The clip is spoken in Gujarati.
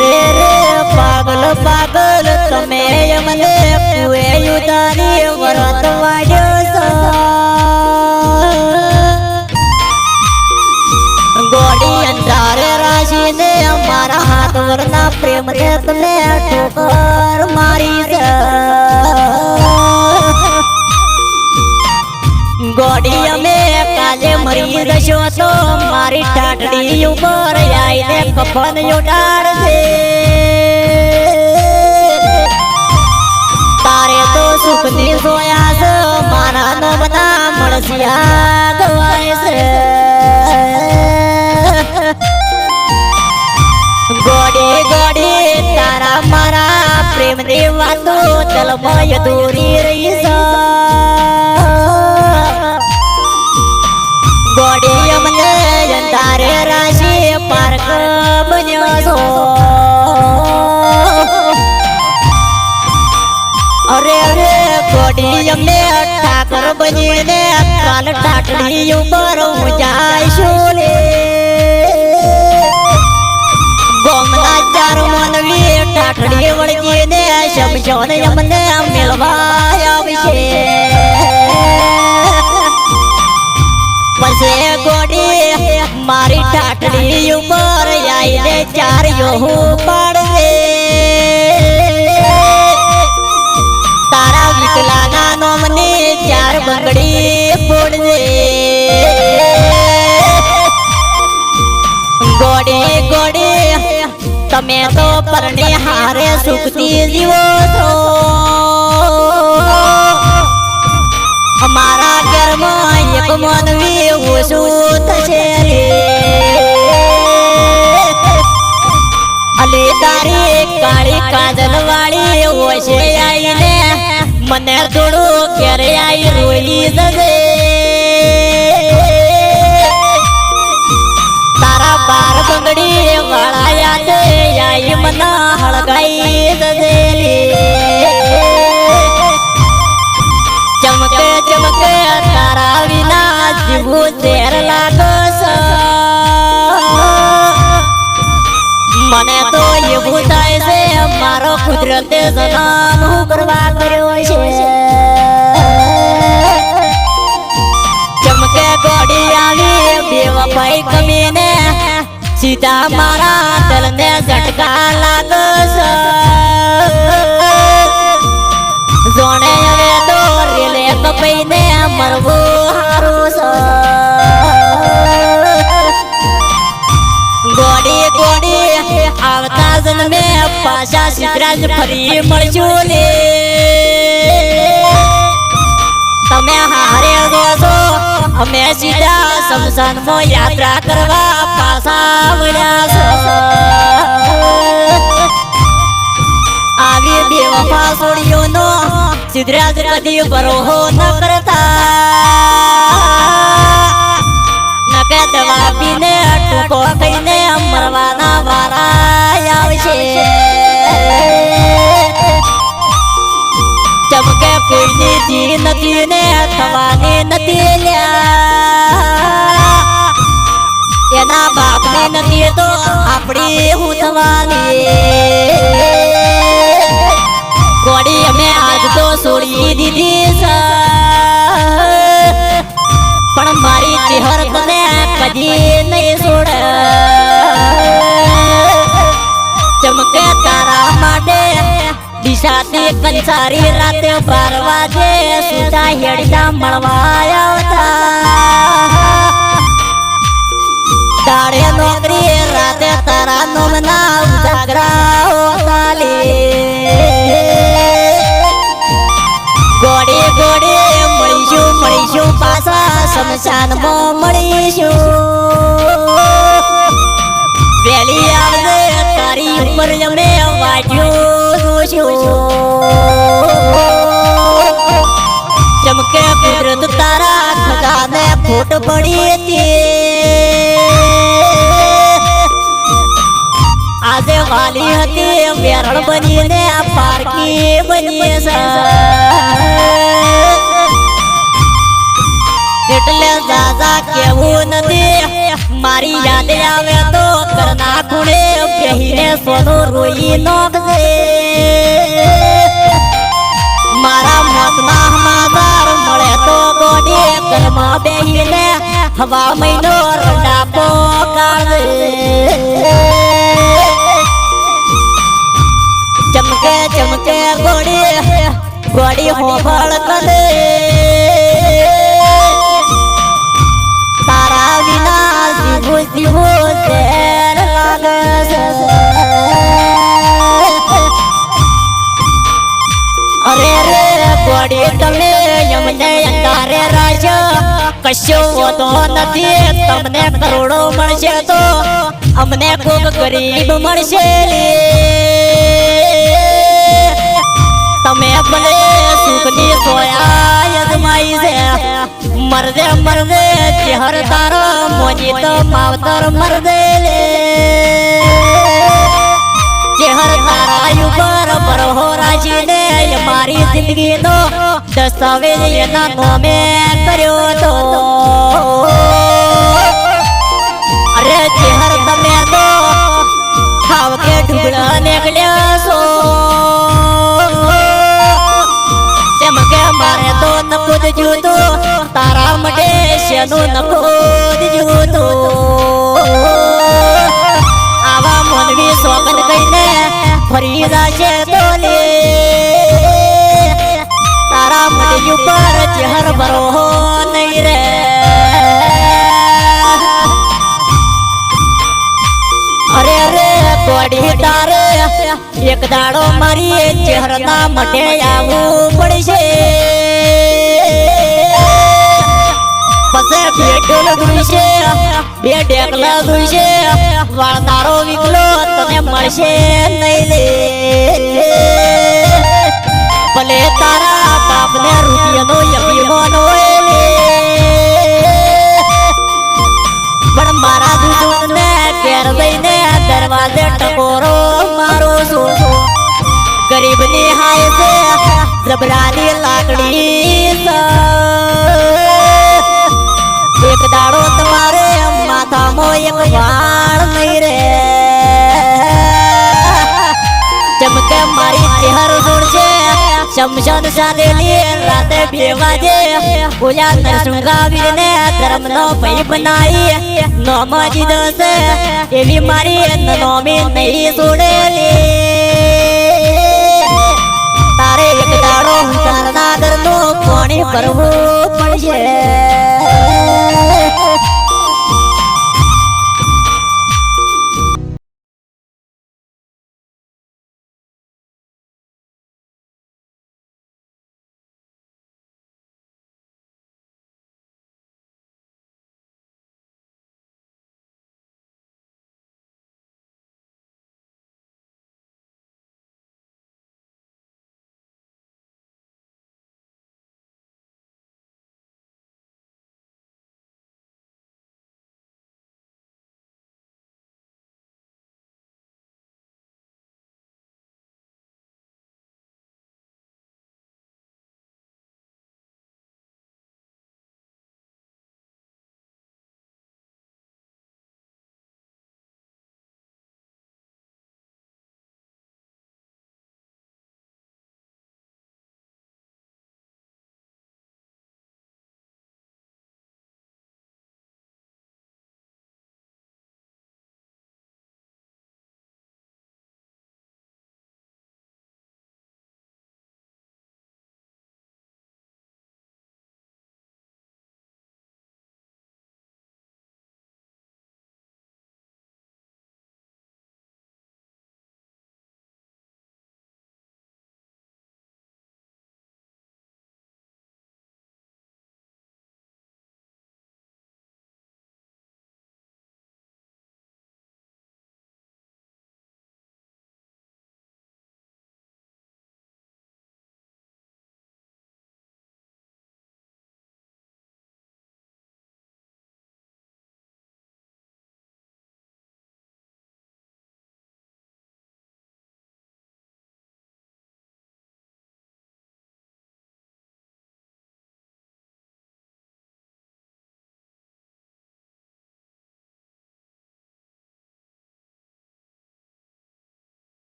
રે રે, પાગલ પાગલ, તમે મને કુએ ઉતારી વરત વાડ્યો છો. ગોડી અંધારે રાશીને અમારા હાથ વરના પ્રેમ ઠોકર મારી કાલે દશો તો મારી ટાટડી ઉપર આઈને કફન ઉડાડશે તારે તો સુખની સોયા છે મારા નમના મળસિયા ગવાય છે. ગોડે ગોડે તારા મારા પ્રેમની વાતો તલમય દૂરી રહી છે અરે અરે ગોડી અમને ઠાકર બનીને કાલ ટાટડી ઉપર હું જાઈશું લે ગોમના ચાર માનવી ટાટડી વળગીને શમશોન અમને મેળવા આવશે. પસે ગોડી મારી ટાટડી ઉપર આઈને ચાર યોહુ પાડવે તારા વિકલાના નોમને ચાર બંગડી ફોડવે ગોડી ગોડી તમે તો પરણે હારે સુખતી જીવો છો અમારા ઘરમાં એક માનવી ઓછું તારી કાળી કાજલ વાળી ઓછે આઈને મને થોડું ક્યારે આઈ રોઈ જશે તારા બાર બંગડી વાળા યાદ આઈ મને હળગાઈ જશે તારા વિના જીવું ઝેર લાગો. મને તો એવું થાય છે, મારો કુદરતે જન્મ હું કરવા કર્યો છે ચમકે ગોડી આવી બેવફાઈ કમીને સીધા મારા દિલને ઝટકા લાગો છે જોણે હવે તો રેલે કપાઈને મરવું હારું છે ગોડી ગોડી આવતા જન્મે પાછા સિદ્ધરાજ ફરી મળશું ને તમે હારે છો અમે સીધા સમસાનમાં યાત્રા કરવા પાછા છો સિદ્ધરાજ કદી બરોહો ન કરતા નકે દવા પીને ટૂંકો કહીને મરવાના વારા આવશે ચમકે કોઈની જી નથી ને થવાની નથી લ્યા એના બાપની નથી તો આપણી હું થવાની ગોડી અમે આજ તો છોડી દીધી છે. પણ મારી ચહેર તને કદી નહીં છોડે. ચમકે તારા માટે દિશાથી કંસારી રાતે બાર વાગે સુધા હેડતા મળવા આવતા. દાડે નોકરી રાતે પાછા શમશાનમાં મળીશું. વેલી આવજે તારી ઉપર અમે વાટ્યું જોશું ચમકે કુદરત તારા ખગાને ફૂટ પડી હતી. આજે વાલી હતી, વેરણ બનીને પારકી બની છે. એટલે દાદા કેવું નથી. મારી યાદ આવે તો કરના ખૂણે બેહીને સોનું રોઈ નોખજે. મારા મતમાં હમાદાર મળે તો બોડી ઘરમાં બેહીને હવા મહિનો રંડાપો કાઢે ચમકે ચમકે ગોડી ગોડી હોબળ કરે. તમે અમને અંધારે રાજો કશો હોતો નથી તમને કરોડો મળશે તો અમને કોક ગરીબ મળશે તમે ભલે સુખની સોયા છે મરદે મરદે, ચહેર તારો મોજી તો માવતર મરદે લે. ચહેર તારા ઉપર બરહો રાજીને મારી જિંદગીનો દસ્તાવેજ એના નામે કર્યો તો. અરે ચહેર તમે તો ખાવ કે ઢુગડા નીકળ્યા છો. ચમકે મારે તો નકુદ જૂતું માટે શેનું નકુદ જૂતું આવા મનવી સોગન કહીને ફરી જાશે તો લે તારા મડી ઉપર ચહેર ભરો નહીં રે. અરે અરે તોડી તારે એક દાડો મારી ચહેરના મટે આવવું પડશે. બે ઢોલ ધૂળશે, બે ડેકલા ધૂળશે વાળતારો વિકલો તને મળશે નહીં લે. ભલે તારા બાપને રૂપિયાનો અભિમાન હોય પણ મારા દૂધને ઘેર દઈને દરવાજે ટકોરો મારો છું ગરીબની હાય છે, જબરાની લાકડી છે. શમશાન ચાલેલી રાતે બે વાગે પૂજા નરસુંગાવીને ધર્મનો ભય બનાવી નોમ દીધો છે એવી મારી નોમી નહીં છોડેલી તારે એક દાડો તારના ઘરનું પાણી ભરવું પડશે.